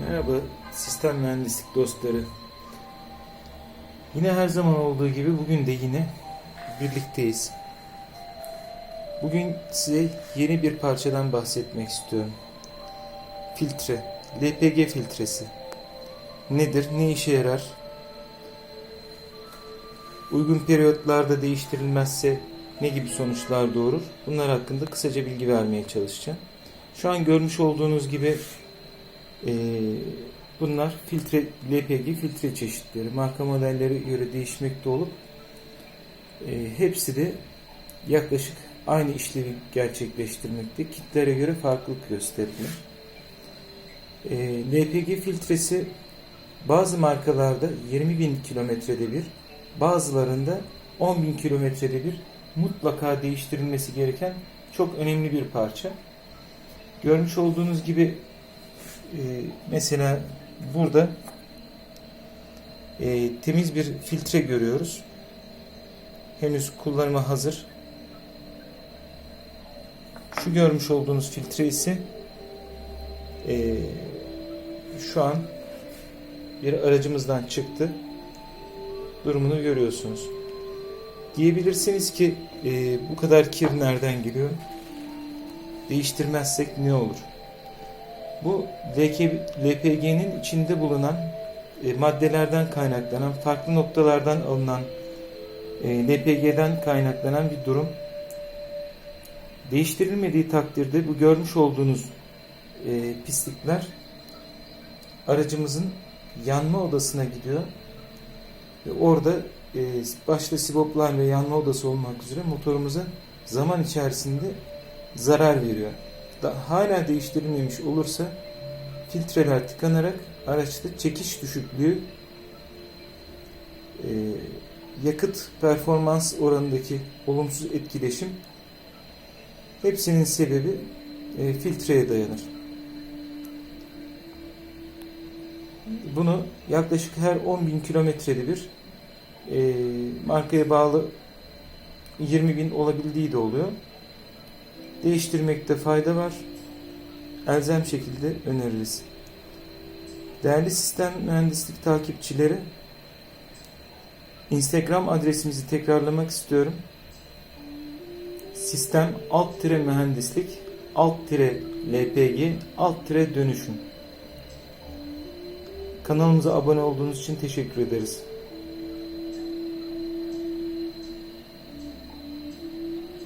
Merhaba sistem mühendislik dostları. Yine her zaman olduğu gibi bugün de yine birlikteyiz. Bugün size yeni bir parçadan bahsetmek istiyorum. Filtre, LPG filtresi. Nedir, ne işe yarar? Uygun periyotlarda değiştirilmezse ne gibi sonuçlar doğurur? Bunlar hakkında kısaca bilgi vermeye çalışacağım. Şu an görmüş olduğunuz gibi ee, bunlar filtre LPG filtre çeşitleri. Marka modelleri göre değişmekte olup e, hepsi de yaklaşık aynı işlevi gerçekleştirmekte. Kitlere göre farklılık gösterilir. E, LPG filtresi bazı markalarda 20 bin kilometrede bir, bazılarında 10 bin kilometrede bir mutlaka değiştirilmesi gereken çok önemli bir parça. Görmüş olduğunuz gibi ee, mesela burada e, temiz bir filtre görüyoruz. Henüz kullanıma hazır. Şu görmüş olduğunuz filtre ise e, şu an bir aracımızdan çıktı. Durumunu görüyorsunuz. Diyebilirsiniz ki e, bu kadar kir nereden geliyor? Değiştirmezsek ne olur? Bu LPG'nin içinde bulunan e, maddelerden kaynaklanan, farklı noktalardan alınan e, LPG'den kaynaklanan bir durum. Değiştirilmediği takdirde bu görmüş olduğunuz e, pislikler aracımızın yanma odasına gidiyor. Ve orada e, başta siboplar ve yanma odası olmak üzere motorumuza zaman içerisinde zarar veriyor da hala değiştirilmemiş olursa filtreler tıkanarak araçta çekiş düşüklüğü e, yakıt performans oranındaki olumsuz etkileşim hepsinin sebebi e, filtreye dayanır. Bunu yaklaşık her 10 bin kilometrede bir e, markaya bağlı 20 bin olabildiği de oluyor değiştirmekte fayda var. Elzem şekilde öneririz. Değerli sistem mühendislik takipçileri, Instagram adresimizi tekrarlamak istiyorum. Sistem alt tire mühendislik alt tire LPG alt tire dönüşüm. Kanalımıza abone olduğunuz için teşekkür ederiz.